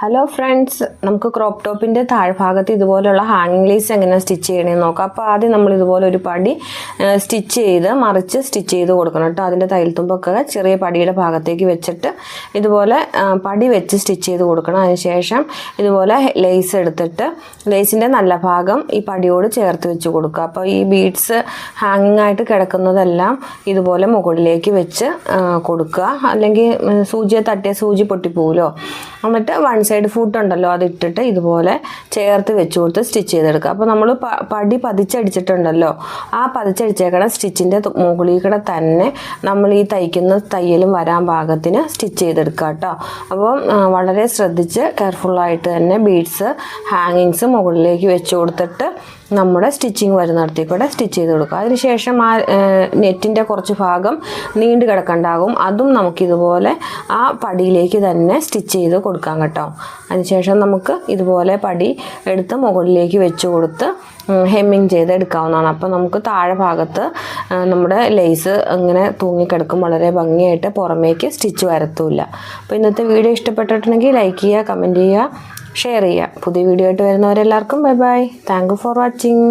Hello friends നമുക്ക് crop ടോപ്പിന്റെ താഴ്ഭാഗത്ത് ഇതുപോലെയുള്ള ഹാങ്ങിങ് ലീസ് എങ്ങനെ സ്റ്റിച്ച് ചെയ്യണമെന്ന് നോക്കാം. അപ്പോൾ ആദ്യം നമ്മൾ ഇതുപോലെ ഒരു പടി സ്റ്റിച്ച് ചെയ്ത് മറിച്ച് സ്റ്റിച്ച് ചെയ്ത് കൊടുക്കണം കേട്ടോ. അതിന്റെ തൈൽത്തുമ്പൊക്കെ ചെറിയ പടിയുടെ ഭാഗത്തേക്ക് വെച്ചിട്ട് ഇതുപോലെ പടി വെച്ച് സ്റ്റിച്ച് ചെയ്ത് കൊടുക്കണം. അതിനുശേഷം ഇതുപോലെ ലേസ് എടുത്തിട്ട് ലേസിന്റെ നല്ല ഭാഗം ഈ പടിയോട് ചേർത്ത് വെച്ച് കൊടുക്കുക. അപ്പോൾ ഈ ബീഡ്സ് ഹാങ്ങിങ് ആയിട്ട് കിടക്കുന്നതെല്ലാം ഇതുപോലെ മുകളിലേക്ക് വെച്ച് കൊടുക്കുക. അല്ലെങ്കിൽ സൂചിയെ തട്ടിയ സൂചി പൊട്ടിപ്പോവുമല്ലോ. എന്നിട്ട് വൺ സൈഡ് ഫുഡ് ഉണ്ടല്ലോ അത് ഇട്ടിട്ട് ഇതുപോലെ ചേർത്ത് വെച്ച് കൊടുത്ത് സ്റ്റിച്ച് ചെയ്തെടുക്കുക. അപ്പോൾ നമ്മൾ പടി പതിച്ചടിച്ചിട്ടുണ്ടല്ലോ ആ പതിച്ചടിച്ചേക്കണ സ്റ്റിച്ചിന്റെ മുകളിൽ കൂടെ തന്നെ നമ്മൾ ഈ തയ്ക്കുന്ന തയ്യലും വരാൻ പാകത്തിന് സ്റ്റിച്ച് ചെയ്തെടുക്കുക കേട്ടോ. അപ്പോൾ വളരെ ശ്രദ്ധിച്ച് കെയർഫുള്ളായിട്ട് തന്നെ ബീഡ്സ് ഹാങ്ങിങ്സ് മുകളിലേക്ക് വെച്ച് കൊടുത്തിട്ട് നമ്മുടെ സ്റ്റിച്ചിങ് വരുന്നിടത്തിൽ കൂടെ സ്റ്റിച്ച് ചെയ്ത് കൊടുക്കുക. അതിനുശേഷം ആ നെറ്റിന്റെ കുറച്ച് ഭാഗം നീണ്ടു കിടക്കണ്ടാകും. അതും നമുക്കിതുപോലെ ആ പടിയിലേക്ക് തന്നെ സ്റ്റിച്ച് ചെയ്ത് കൊടുക്കാം കേട്ടോ. അതിനുശേഷം നമുക്ക് ഇതുപോലെ പടി എടുത്ത് മുകളിലേക്ക് വെച്ച് കൊടുത്ത് ഹെമ്മിങ് ചെയ്ത് എടുക്കാവുന്നതാണ്. അപ്പോൾ നമുക്ക് താഴെ ഭാഗത്ത് നമ്മുടെ ലേസ് ഇങ്ങനെ തൂങ്ങിക്കിടക്കും. വളരെ ഭംഗിയായിട്ട് പുറമേക്ക് സ്റ്റിച്ച് വരത്തുമില്ല. അപ്പോൾ ഇന്നത്തെ വീഡിയോ ഇഷ്ടപ്പെട്ടിട്ടുണ്ടെങ്കിൽ ലൈക്ക് ചെയ്യുക കമന്റ് ചെയ്യുക. ഷെയർ ചെയ്യുക. പുതിയ വീഡിയോ ആയിട്ട് വരുന്നവരെല്ലാവർക്കും bye bye. Thank for watching